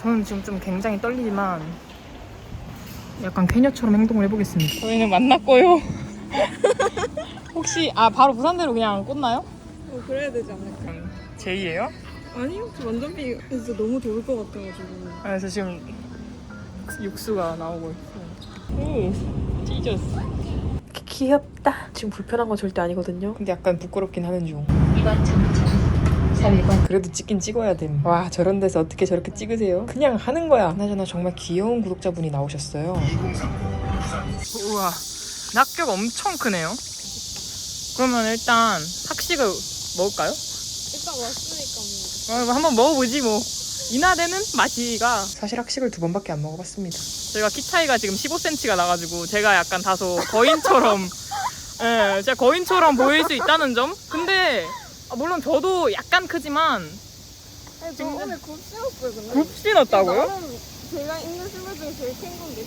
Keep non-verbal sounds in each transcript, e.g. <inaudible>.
저는 지금 좀 굉장히 떨리지만 약간 캐녀처럼 행동을 해보겠습니다. 저희는 만났고요. <laughs> 혹시 아 바로 부산대로 그냥 꽂나요? 어, 그래야 되지 않을까? 제이예요? 아니요, 저 완전히 진짜 너무 더울 것 같아가지고. 그래서 지금 육수가 나오고 있어. 오, 찢었어. 귀엽다. 지금 불편한 건 절대 아니거든요. 근데 약간 부끄럽긴 하는 중. 이번 정차 3일권 그래도 찍긴 찍어야 됨. 와 저런 데서 어떻게 저렇게 찍으세요? 그냥 하는 거야. 나저나 정말 귀여운 구독자분이 나오셨어요. 우와 낙엽 엄청 크네요. 그러면 일단 학식을 먹을까요? 일단 왔으니까 뭐. 어, 한번 먹어보지 뭐. 인하되는 맛이가 사실 학식을 두 번밖에 안 먹어봤습니다. 저희가 키 차이가 지금 15cm가 나가지고 제가 약간 다소 거인처럼 <laughs> 예, 제가 거인처럼 보일 수 있다는 점. 근데 아, 물론 저도 약간 크지만 아니, 저 오늘 굽 신었어요, 근데. 굽 신었다고요? 나름 제가 있는 신발 중에 제일 큰 건데.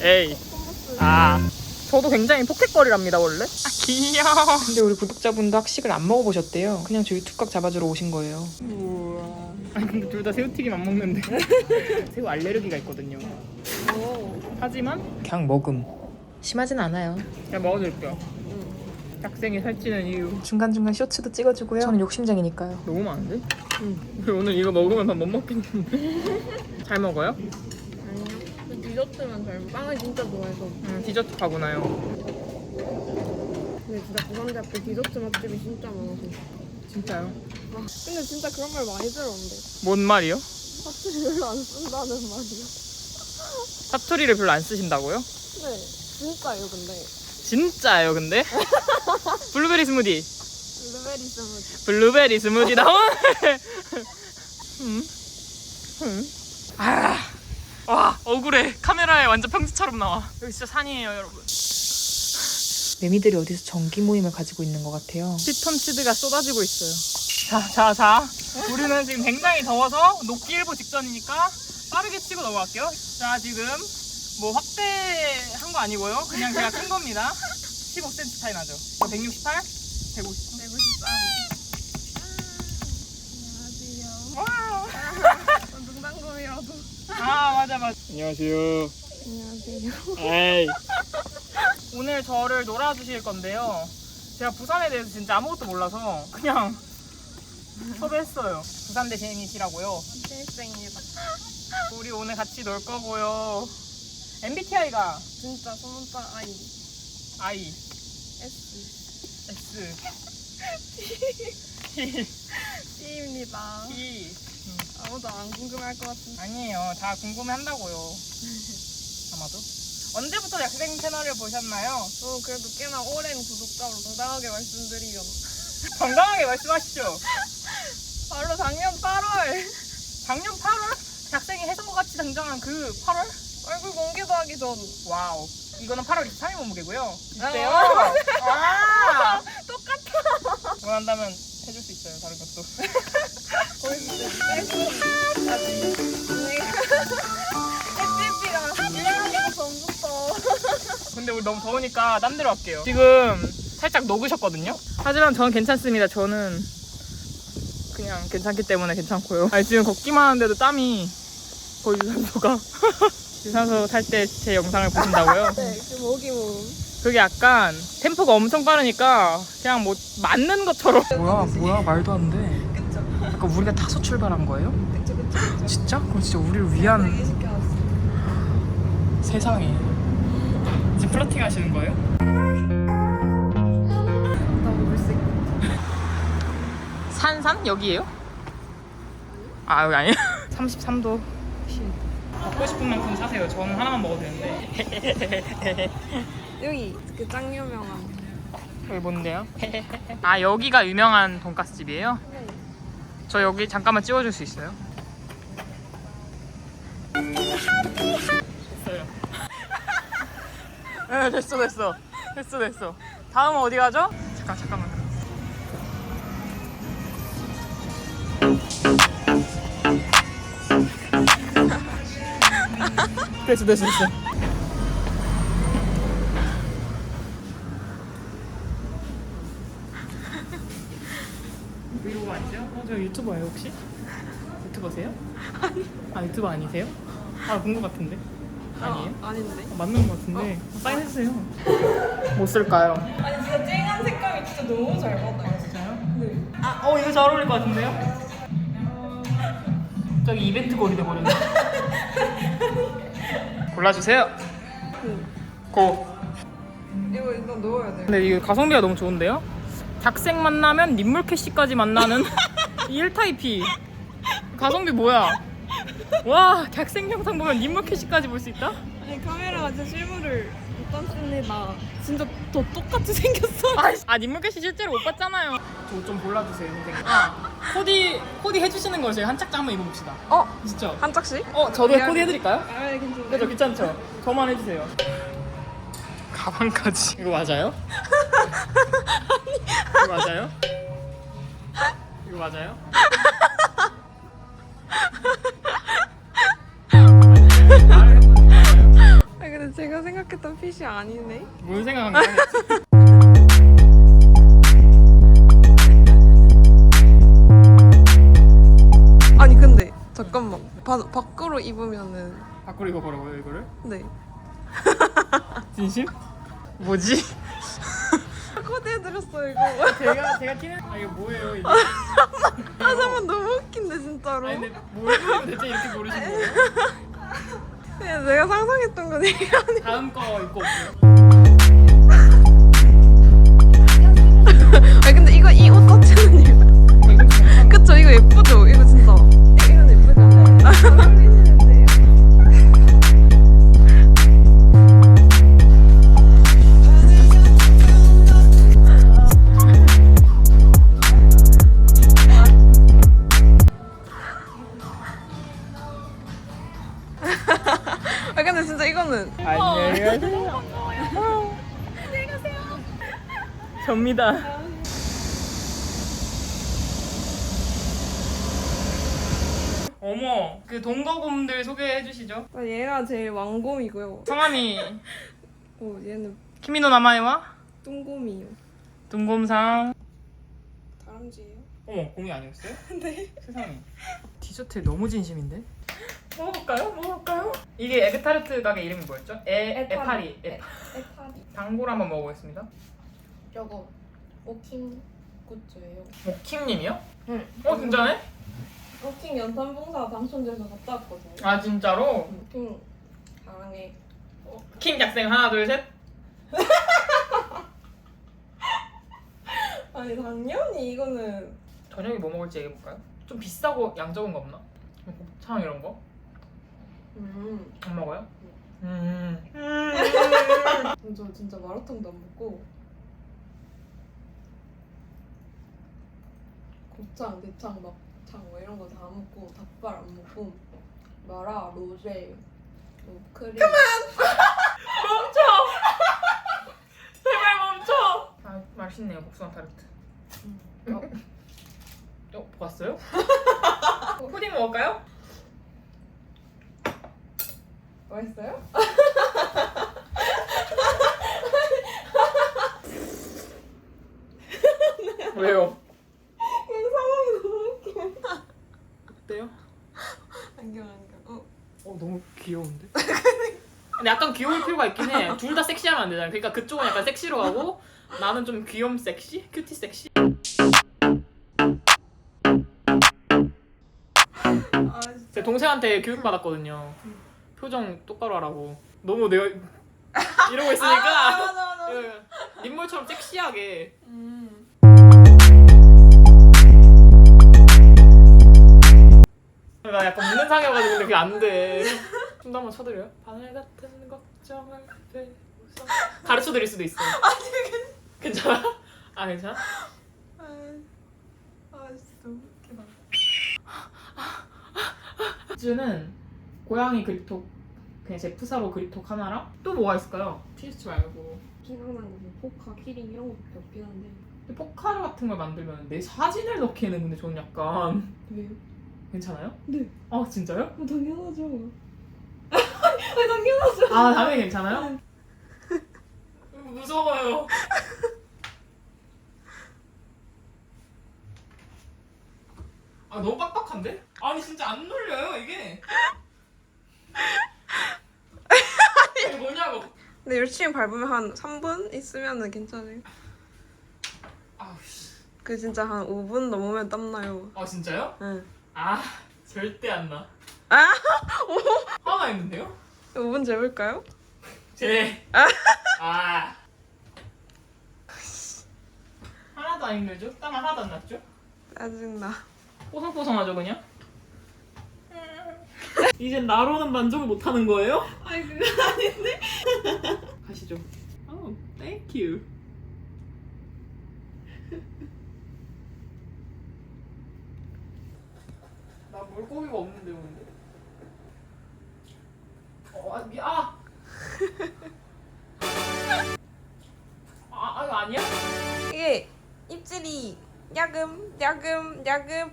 에이. 컨버스. 아. 저도 굉장히 포켓걸이랍니다 원래. 아 귀여워. 근데 우리 구독자분도 학식을 안 먹어보셨대요. 그냥 저희 툭깍 잡아주러 오신 거예요. 우와. 아니 근데 둘 다 새우튀김 안 먹는데. <laughs> 새우 알레르기가 있거든요. 오. 하지만 그냥 먹음. 심하진 않아요. 그냥 먹어줄게요. 학생이 살찌는 이유. 중간중간 쇼츠도 찍어주고요. 저는 욕심쟁이니까요. 너무 많은데? 응. 오늘 이거 먹으면 밥 못 먹겠는데. <laughs> 잘 먹어요? 아니요. 저 디저트만 잘 먹- 빵을 진짜 좋아해서. 음, 디저트 가구나요. 근데 진짜 부산대학교 디저트 맛집이 진짜 많아서. 진짜요? 아, 근데 진짜 그런 말 많이 들었는데. 뭔 말이요? 사투리 별로 안 쓴다는 말이요. 사투리를 별로 안 쓰신다고요? 네. 진짜요, 근데. 진짜요, 근데? <laughs> 블루베리 스무디. 블루베리 스무디. 블루베리 스무디 나온. 음. 음. 아, 와 억울해. 카메라에 완전 평지처럼 나와. 여기 진짜 산이에요, 여러분. 매미들이 어디서 전기 모임을 가지고 있는 것 같아요. 피톤치드가 쏟아지고 있어요. 자, 자, 자. 우리는 지금 굉장히 더워서 녹기 일보 직전이니까 빠르게 치고 넘어갈게요. 자, 지금 뭐 확대한 거 아니고요. 그냥 제가 큰 겁니다. <laughs> 15cm 차이 나죠. 저 168, 150. 153. 와. 농담금이라도. 아 맞아 맞아. 안녕하세요. 안녕하세요. 에이. 오늘 저를 놀아주실 건데요. 제가 부산에 대해서 진짜 아무것도 몰라서 그냥 섭외했어요. 부산대 시민이시라고요. 신입생입니다. 우리 오늘 같이 놀 거고요. MBTI가 진짜 소문자 아이. I, S. S, <laughs> C입니다. T. 아무도 안 궁금할 것 같은데. 아니에요. 다 궁금해한다고요. 아마도. 언제부터 학생 채널을 보셨나요? 저 그래도 꽤나 오랜 구독자로 당당하게 말씀드리면 건강하게 말씀하시죠. 바로 작년 8월 작년 8월 학생이 해성과 같이 등장한 그 8월? 얼굴 공개도 하기 전 와우. 이거는 8월 23일 몸무게고요. 이때요. 아. 아. <laughs> 똑같아. 원한다면 해줄 수 있어요. 다른 것도. SP가 1년이고 전부터 근데 우리 너무 더우니까 딴 데로 갈게요. 지금 살짝 녹으셨거든요. 하지만 저는 괜찮습니다. 저는 그냥 괜찮기 때문에 괜찮고요. 아니 지금 걷기만 하는데도 땀이 거의 유산소가 <laughs> 유산소 탈 때 제 영상을 보신다고요? <laughs> 네, 그 목이 뭐 그게 약간 템포가 엄청 빠르니까 그냥 뭐 맞는 것처럼 뭐야 뭐야 말도 안 돼. 약간 우리가 타서 출발한 거예요? 그쵸 그쵸 그쵸 진짜? 그럼 진짜 우리를 위한 시켜놨어 세상에 이제 플러팅 하시는 거예요? 산산 여기에요? 아 여기 아니에요? 33도 먹고 싶은 만큼 사세요 저는 하나만 먹어도 되는데 <laughs> 여기 그 짱 유명한 여기 뭔데요? <laughs> 아 여기가 유명한 돈가스 집이에요? 네. 저 여기 잠깐만 찍어줄 수 있어요? 됐어요 <laughs> 네 됐어 됐어 됐어 됐어 다음은 어디 가죠? 잠깐 잠깐만 됐어 됐어 됐어 브이로그 아니죠? 어, 저 유튜버예요 혹시? 유튜버세요? 아 유튜브 아니세요? 아 본 것 같은데 아니에요? 아, 아닌데. 아, 맞는 것 같은데 사인해주세요 뭐 쓸까요? 아니 진짜 쨍한 색감이 진짜 너무 잘 받아요. 진짜요? 네. 아, 어 이거 잘 어울릴 것 같은데요? 저기 이벤트 거리 돼버렸네 <laughs> 골라주세요 고 이거 일단 넣어야 돼. 근데 이거 가성비가 너무 좋은데요? 닭생 만나면 님물 캐시까지 만나는 <laughs> 이 1타입이 가성비 뭐야? 와 닭생 영상 보면 님물 캐시까지 볼 수 있다? 아니 카메라가 제 실물을 못 담습니다. 진짜 더 똑같이 <laughs> 생겼어. 아 님물 캐시 실제로 못 봤잖아요 저 좀 골라주세요 선생님 아 코디 코디 해주시는 거 저희 한 짝짝 한번 입어봅시다 어? 진짜 한 짝씩? 어 저도 코디 해드릴까요? 아 괜찮아. 그죠 귀찮죠? 저만 해주세요 가방까지 이거 맞아요? 이거 맞아요? 이거 맞아요? <laughs> 제가 생각했던 핏이 아니네. 뭔 생각한 거야? <laughs> 아니 근데 잠깐만 바, 밖으로 입으면은 밖으로 입어보라고요 이거를? 네 <laughs> 진심? 뭐지? <laughs> 코디해드렸어 이거 제가 제가 티는 아 이거 뭐예요 이게? 아 잠깐 너무 웃긴데 진짜로 아니 근데 뭘 보고 대체 이렇게 고르신 거예요? 그냥 내가 상상했던 건 이게 아니 다음 거 입고 올게요 <laughs> 안녕히 가세요 접니다 어머 그 동거곰들 소개해 주시죠 아, 얘가 제일 왕곰이고요 성함이 어 얘는 키미노 나마에와 똥곰이요 동곰상 다람쥐예요? 어머 곰이 아니었어요? <laughs> 네 세상에 디저트에 너무 진심인데? 먹어볼까요? 먹어볼까요? 이게 에그타르트 가게 이름이 뭐였죠? 에, 에파리 에, 에파리 당구를 한번 먹어보겠습니다 저거 오킹 굿즈예요 목킴님이요? 응 어 진짜네? 오킹 연탄봉사 당첨돼서 갔다 왔거든요 아 진짜로? 오킹 사랑해 킹 작생 하나 둘 셋 <laughs> 아니 당연히 이거는 저녁에 뭐 먹을지 얘기해볼까요? 좀 비싸고 양 적은 거 없나? 뭐 곱창 이런 거? 음. 안 먹어요? 음. <laughs> 저 진짜 마라탕도 안 먹고 곱창, 대창, 막창 뭐 이런 거 다 안 먹고 닭발 안 먹고 마라, 로제, 뭐 크림 <laughs> 멈춰! 제발 멈춰! 아 맛있네요 복숭아 타르트 어, 어 봤어요? <laughs> 푸딩 먹을까요? 맛있어요? <laughs> 왜요? 이 상황이 너무 웃겨 어때요? 안경 안경 어. 어 너무 귀여운데? 근데 약간 귀여울 필요가 있긴 해. 둘 다 섹시하면 안 되잖아. 그러니까 그쪽은 약간 섹시로 가고 나는 좀 귀염 섹시? 큐티 섹시? 아 진짜 제 동생한테 교육 받았거든요. 표정 똑바로 하라고. 너무 내가 이러고 있으니까 <laughs> 아, 맞아 맞아 그 인물처럼 섹시하게. 음. 나 약간 묻는 상이어가지고 근데 그게 안 돼. 춤도 한번 쳐드려요? 바늘 같은 걱정을 빼고서 가르쳐 드릴 수도 있어. <laughs> 괜찮아? 아 괜찮아? 아, 아 진짜 너무 웃기다 는 고양이 그립톡 그냥 제 푸사로 그립톡 하나랑 또 뭐가 있을까요? 티셔츠 말고 생각나는 거 포카, 키링 이런 것밖에 없긴 한데 근데 포카르 같은 걸 만들면 내 사진을 넣기에는 근데 저는 약간 왜요? 괜찮아요? 네. 아 진짜요? 어, 당연하죠. <laughs> 아, 당연하죠. 아 당연히 괜찮아요? 무서워요 아 너무 빡빡한데? 아니 진짜 안 눌려요 이게. 이게 뭐냐고. 근데 열심히 밟으면 한 3분 있으면 괜찮아요. 아우 씨. 그 진짜 한 5분 넘으면 땀나요. 아 진짜요? 응. 아 절대 안 나. 아? 하나 있는데요? 5분 재볼까요? 제. 아. 하나도 안 힘들죠? 땀 하나도 안 났죠? 짜증나. 뽀송뽀송하죠 그냥? <laughs> 이젠 나로는 만족을 못하는 거예요? 아니 그거 아닌데? <laughs> 가시죠. Oh, thank you. 나 물고기가 없는데 오는데. 어, 아, 미, 아. <laughs> 아, 아, 이거 아니야? 이게 입질이 야금 야금 야금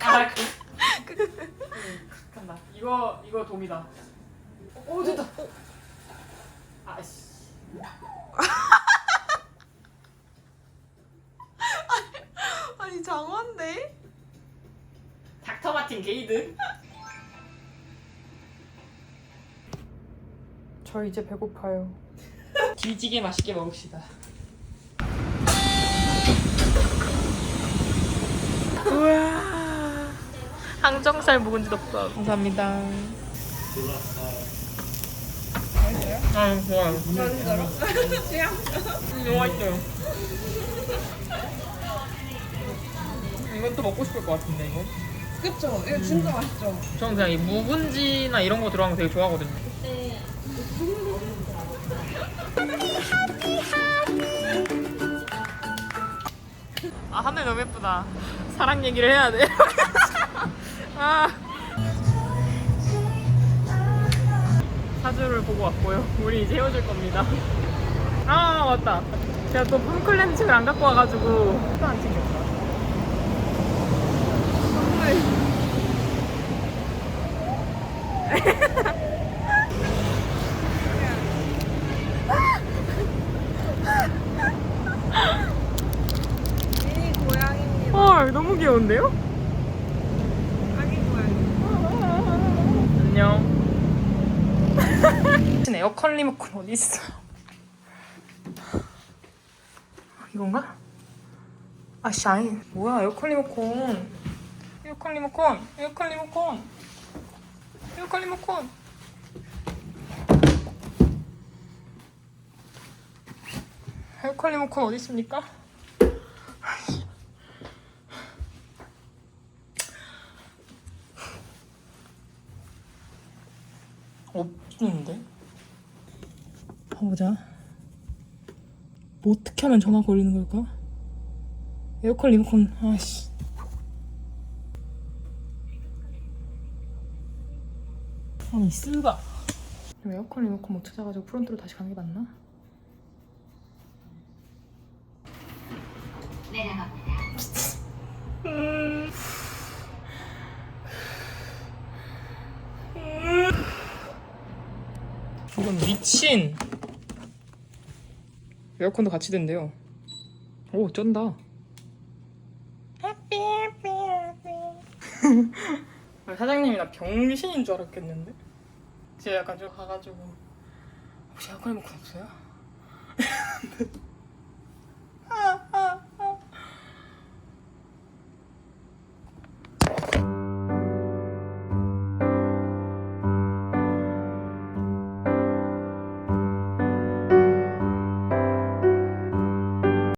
아, 그. 응, 간다. 이거 이거 돔이다. 오, 됐다. 아씨. <laughs> 아니 장어인데? 닥터 마틴 게이드. 저 이제 배고파요. <laughs> 뒤지게 맛있게 먹읍시다. 우와. 항정살 묵은지 덮밥. 감사합니다. 아, 좋아요. 진짜로? 취향? 너무 맛있어요. 이것도 먹고 싶을 것 같은데 이거. 그쵸? 이거 진짜 맛있죠? 저는 그냥 이 묵은지나 이런 거 들어간 거 되게 좋아하거든요. 아 하늘 너무 예쁘다. 사랑 얘기를 해야 돼. <laughs> 아. 사주를 보고 왔고요. 우리 이제 헤어질 겁니다. 아 맞다. 제가 또 폼클렌즈를 안 갖고 와가지고 또 안 챙겼다. <laughs> 헐 너무 귀여운데요? 아기 고양이. 안녕. 에어컨 리모컨 어디 있어? 이건가? 아 샤인. 뭐야 에어컨 리모컨? 에어컨 리모컨. 에어컨 리모컨. 에어컨 리모컨. 에어컨 리모컨 어디 있습니까? 없는데? 봐보자. 뭐 어떻게 하면 전화 걸리는 걸까? 에어컨 리모컨, 아씨. 아니, 쓰가. 에어컨 리모컨 못 찾아가지고 프론트로 다시 가는 게 맞나? 내려갑니다. 이건 미친. 에어컨도 같이 된대요. 오, 쩐다. <laughs> 사장님이 나 병신인 줄 알았겠는데? 제가 약간 좀 가가지고 혹시 에어컨 리모컨 없어요? 아, <laughs>